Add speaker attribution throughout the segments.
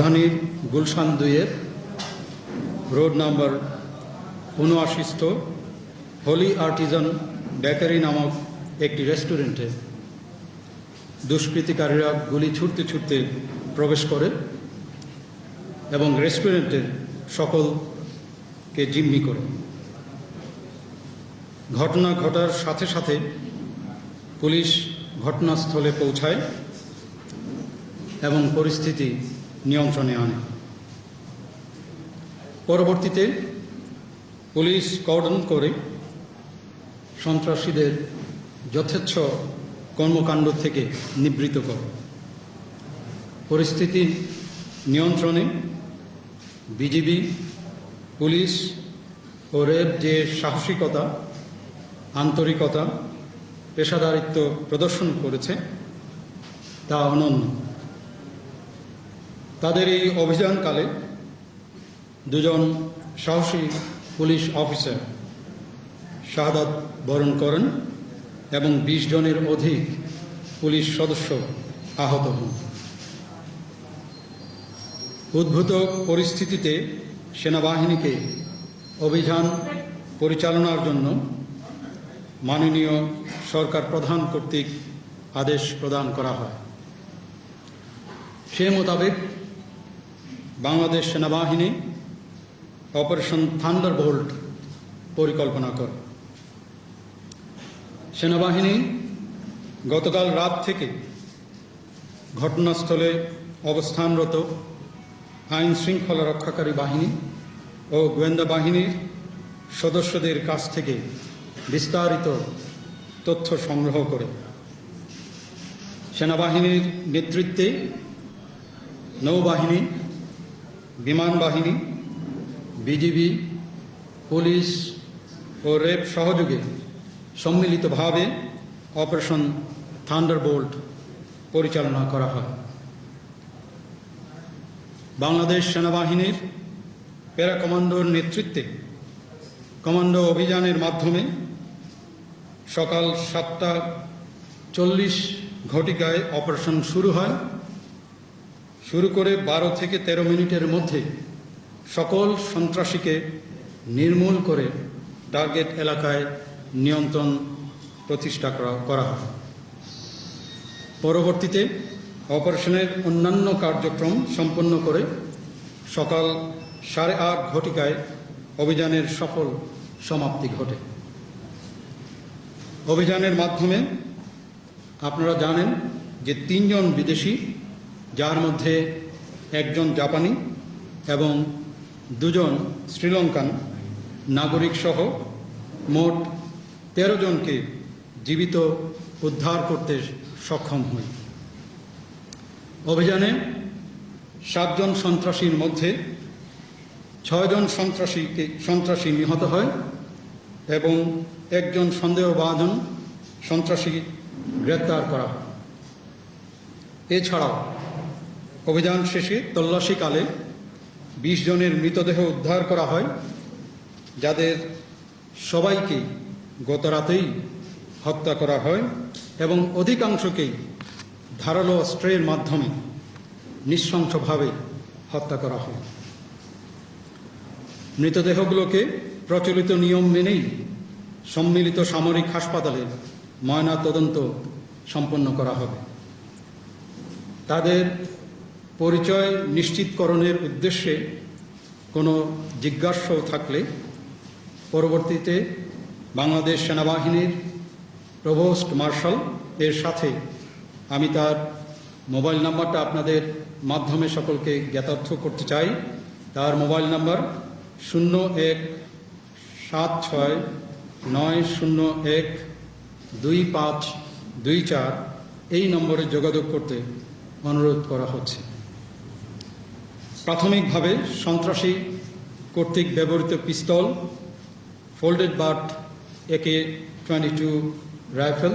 Speaker 1: রাজধানীর গুলশান দুইয়ের road number উনআশিস্থ হোলি আর্টিজান বেকারি নামক একটি রেস্টুরেন্টে দুষ্কৃতিকারীরা গুলি ছুটতে ছুটতে প্রবেশ করে এবং রেস্টুরেন্টের সকলকে জিম্মি করে। ঘটনা ঘটার সাথে সাথে পুলিশ ঘটনাস্থলে পৌঁছায় এবং পরিস্থিতি নিয়ন্ত্রণে আনে। পরবর্তীতে পুলিশ কর্ডন করে সন্ত্রাসীদের যথেচ্ছ কর্মকাণ্ড থেকে নিবৃত করে। পরিস্থিতি নিয়ন্ত্রণে বিজিবি, পুলিশ ও র্যাব যে সাহসিকতা, আন্তরিকতা, পেশাদারিত্ব প্রদর্শন করেছে, তা অনন্য। তাদের এই অভিযানকালে দুজন সাহসী পুলিশ অফিসার শাহাদাত বরণ করেন এবং বিশ জনের অধিক পুলিশ সদস্য আহত হন। উদ্ভূত পরিস্থিতিতে সেনাবাহিনীকে অভিযান পরিচালনার জন্য মাননীয় সরকার প্রধান কর্তৃক আদেশ প্রদান করা হয়। সে মোতাবেক বাংলাদেশ সেনাবাহিনী অপারেশন থান্ডারবোল্ট পরিকল্পনা করে। সেনাবাহিনী গতকাল রাত থেকে ঘটনাস্থলে অবস্থানরত আইন শৃঙ্খলা রক্ষাকারী বাহিনী ও গোয়েন্দা বাহিনীর সদস্যদের কাছ থেকে বিস্তারিত তথ্য সংগ্রহ করে। সেনাবাহিনীর নেতৃত্বে নৌবাহিনী বিমান বাহিনী বিজিবি, পুলিশ ও রেপ সহযোগে সম্মিলিতভাবে অপারেশন থান্ডারবোল্ট পরিচালনা করা হয়। বাংলাদেশ সেনাবাহিনীর প্যারা কমান্ডোর নেতৃত্বে কমান্ডো অভিযানের মাধ্যমে সকাল সাতটা চল্লিশ ঘটিকায় অপারেশন শুরু হয়। শুরু করে বারো থেকে ১৩ মিনিটের মধ্যে সকল সন্ত্রাসীকে নির্মূল করে টার্গেট এলাকায় নিয়ন্ত্রণ প্রতিষ্ঠা করা হয় পরবর্তীতে অপারেশনের অন্যান্য কার্যক্রম সম্পন্ন করে সকাল সাড়ে আট ঘটিকায় অভিযানের সফল সমাপ্তি ঘটে। অভিযানের মাধ্যমে আপনারা জানেন যে তিনজন বিদেশি যার মধ্যে একজন জাপানি এবং দুজন শ্রীলঙ্কান নাগরিক সহ মোট তেরো জনকে জীবিত উদ্ধার করতে সক্ষম হই। অভিযানে সাতজন সন্ত্রাসীর মধ্যে ছয়জন সন্ত্রাসীকে সন্ত্রাসী নিহত হয় এবং একজন সন্দেহভাজন সন্ত্রাসী গ্রেপ্তার করা হয়। এছাড়াও অভিযান শেষে তল্লাশিকালে বিশ জনের মৃতদেহ উদ্ধার করা হয়, যাদের সবাইকে গত রাতেই হত্যা করা হয় এবং অধিকাংশকেই ধারালো অস্ত্রের মাধ্যমে নৃশংসভাবে হত্যা করা হয়। মৃতদেহগুলোকে প্রচলিত নিয়ম মেনেই সম্মিলিত সামরিক হাসপাতালে ময়না তদন্ত সম্পন্ন করা হবে। তাদের পরিচয় নিশ্চিতকরণের উদ্দেশ্যে কোনো জিজ্ঞাস্য থাকলে পরবর্তীতে বাংলাদেশ সেনাবাহিনীর প্রভোস্ট মার্শাল এর সাথে আমি তার মোবাইল নাম্বারটা আপনাদের মাধ্যমে সকলকে জ্ঞাতার্থ করতে চাই। তার মোবাইল নাম্বার শূন্য এক সাত ছয় নয় শূন্য এক দুই পাঁচ দুই চার এই নম্বরে যোগাযোগ করতে অনুরোধ করা হচ্ছে। প্রাথমিকভাবে সন্ত্রাসী কর্তৃক ব্যবহৃত pistol folded butt AK twenty two rifle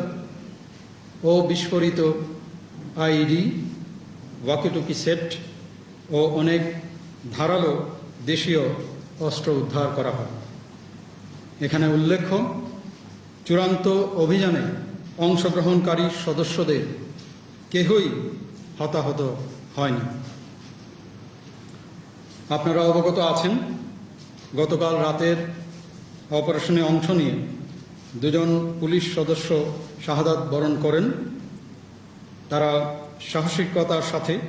Speaker 1: ও বিস্ফোরিত আইডি ওয়াকিটুকি সেট ও অনেক ধারালো দেশীয় অস্ত্র উদ্ধার করা হয়। এখানে উল্লেখ্য, চূড়ান্ত অভিযানে অংশগ্রহণকারী সদস্যদের কেহই হতাহত হয়নি। আপনারা অবগত আছেন, গতকাল রাতের অপারেশনে অংশ নিয়ে দুজন পুলিশ সদস্য শাহাদাত বরণ করেন। তারা সাহসিকতার সাথে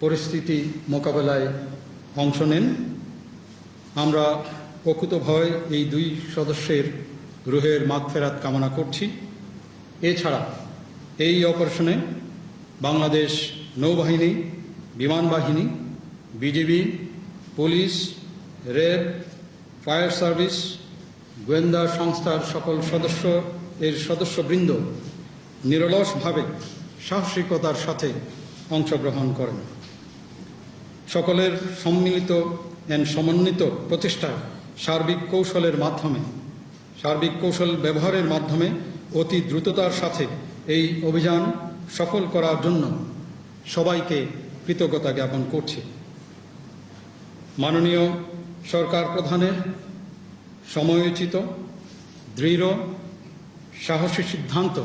Speaker 1: পরিস্থিতি মোকাবেলায় অংশ নেন। আমরা প্রকৃতভাবে এই দুই সদস্যের রুহের মাগফেরাত কামনা করছি। এছাড়া এই অপারেশনে বাংলাদেশ নৌবাহিনী, বিমান বাহিনী, BGB police red fire service, গোয়েন্দা সংস্থার সকল সদস্য, এর সদস্যবৃন্দ নিরলসভাবে সাহসিকতার সাথে অংশগ্রহণ করেন। সকলের সম্মিলিত এন্ড সমন্বিত প্রচেষ্টায় সার্বিক কৌশলের মাধ্যমে, সার্বিক কৌশল ব্যবহারের মাধ্যমে অতি দ্রুততার সাথে এই অভিযান সফল করার জন্য সবাইকে কৃতজ্ঞতা জ্ঞাপন করছি। মাননীয় সরকার প্রধানের সময়োচিত, দৃঢ়, সাহসী সিদ্ধান্ত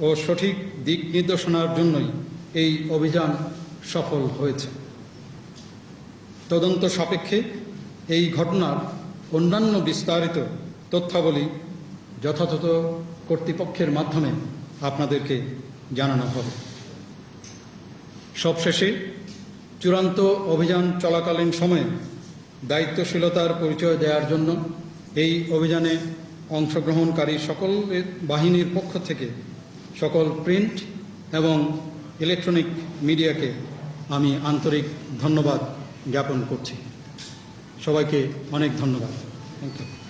Speaker 1: ও সঠিক দিক নির্দেশনার জন্যই এই অভিযান সফল হয়েছে। তদন্ত সাপেক্ষে এই ঘটনার অন্যান্য বিস্তারিত তথ্যাবলী যথাযথ কর্তৃপক্ষের মাধ্যমে আপনাদেরকে জানানো হবে। সবশেষে চূড়ান্ত অভিযান চলাকালীন সময়ে দায়িত্বশীলতার পরিচয় দেওয়ার জন্য এই অভিযানে অংশগ্রহণকারী সকল বাহিনীর পক্ষ থেকে সকল প্রিন্ট এবং ইলেকট্রনিক মিডিয়াকে আমি আন্তরিক ধন্যবাদ জ্ঞাপন করছি। সবাইকে অনেক ধন্যবাদ। Thank you